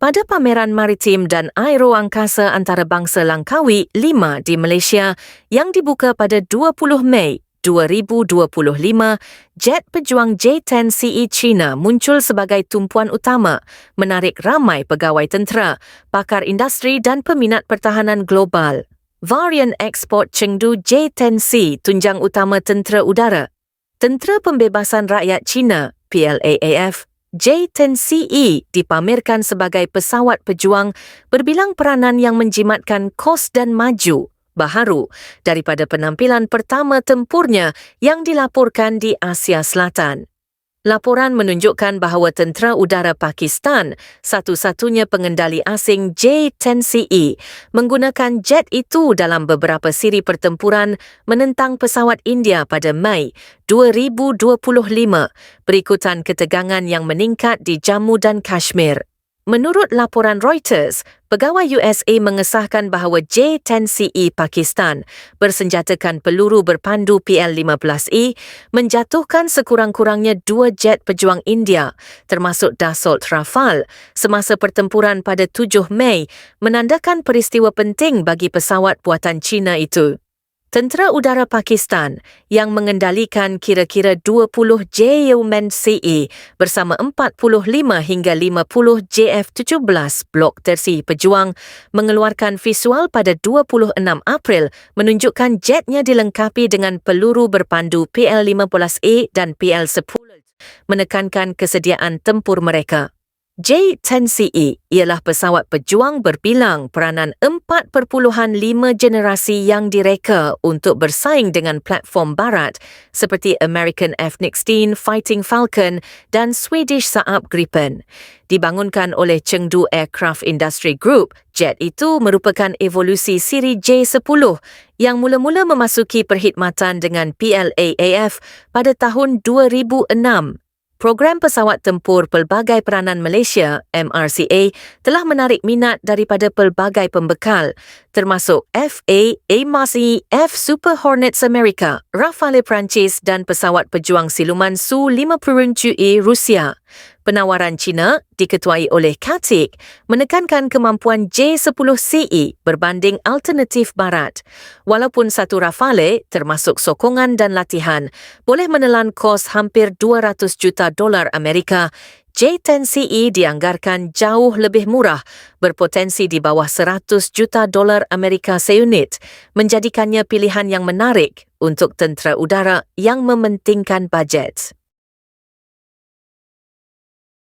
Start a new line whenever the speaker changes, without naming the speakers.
pada pameran maritim dan aeroangkasa antarabangsa Langkawi 5 di Malaysia yang dibuka pada 20 Mei 2025, jet pejuang J-10CE China muncul sebagai tumpuan utama, menarik ramai pegawai tentera, pakar industri dan peminat pertahanan global. Varian Export Chengdu J-10C tunjang utama tentera udara. Tentera Pembebasan Rakyat China, PLAAF, J-10CE dipamerkan sebagai pesawat pejuang berbilang peranan yang menjimatkan kos dan maju baharu daripada penampilan pertama tempurnya yang dilaporkan di Asia Selatan. Laporan menunjukkan bahawa tentera udara Pakistan, satu-satunya pengendali asing J-10CE, menggunakan jet itu dalam beberapa siri pertempuran menentang pesawat India pada Mei 2025 berikutan ketegangan yang meningkat di Jammu dan Kashmir. Menurut laporan Reuters, pegawai USA mengesahkan bahawa J-10CE Pakistan bersenjatakan peluru berpandu PL-15E menjatuhkan sekurang-kurangnya dua jet pejuang India termasuk Dassault Rafale semasa pertempuran pada 7 Mei menandakan peristiwa penting bagi pesawat buatan China itu. Tentera Udara Pakistan yang mengendalikan kira-kira 20 JUMN-CE bersama 45 hingga 50 JF-17 Blok Tersi Pejuang mengeluarkan visual pada 26 April menunjukkan jetnya dilengkapi dengan peluru berpandu PL-15A dan PL-10 menekankan kesediaan tempur mereka. J-10CE ialah pesawat pejuang berbilang peranan 4.5 generasi yang direka untuk bersaing dengan platform barat seperti American F-16 Fighting Falcon dan Swedish Saab Gripen. Dibangunkan oleh Chengdu Aircraft Industry Group, jet itu merupakan evolusi siri J-10 yang mula-mula memasuki perkhidmatan dengan PLAAF pada tahun 2006 Program Pesawat Tempur Pelbagai Peranan Malaysia MRCA telah menarik minat daripada pelbagai pembekal termasuk FA, AMASI, F Super Hornets Amerika, Rafale Perancis dan pesawat pejuang siluman Su-50 Rusia. Penawaran China, diketuai oleh Katik, menekankan kemampuan J-10CE berbanding alternatif barat. Walaupun satu Rafale, termasuk sokongan dan latihan, boleh menelan kos hampir 200 juta dolar Amerika, J10CE dianggarkan jauh lebih murah, berpotensi di bawah 100 juta dolar Amerika seunit, menjadikannya pilihan yang menarik untuk tentera udara yang mementingkan bajet.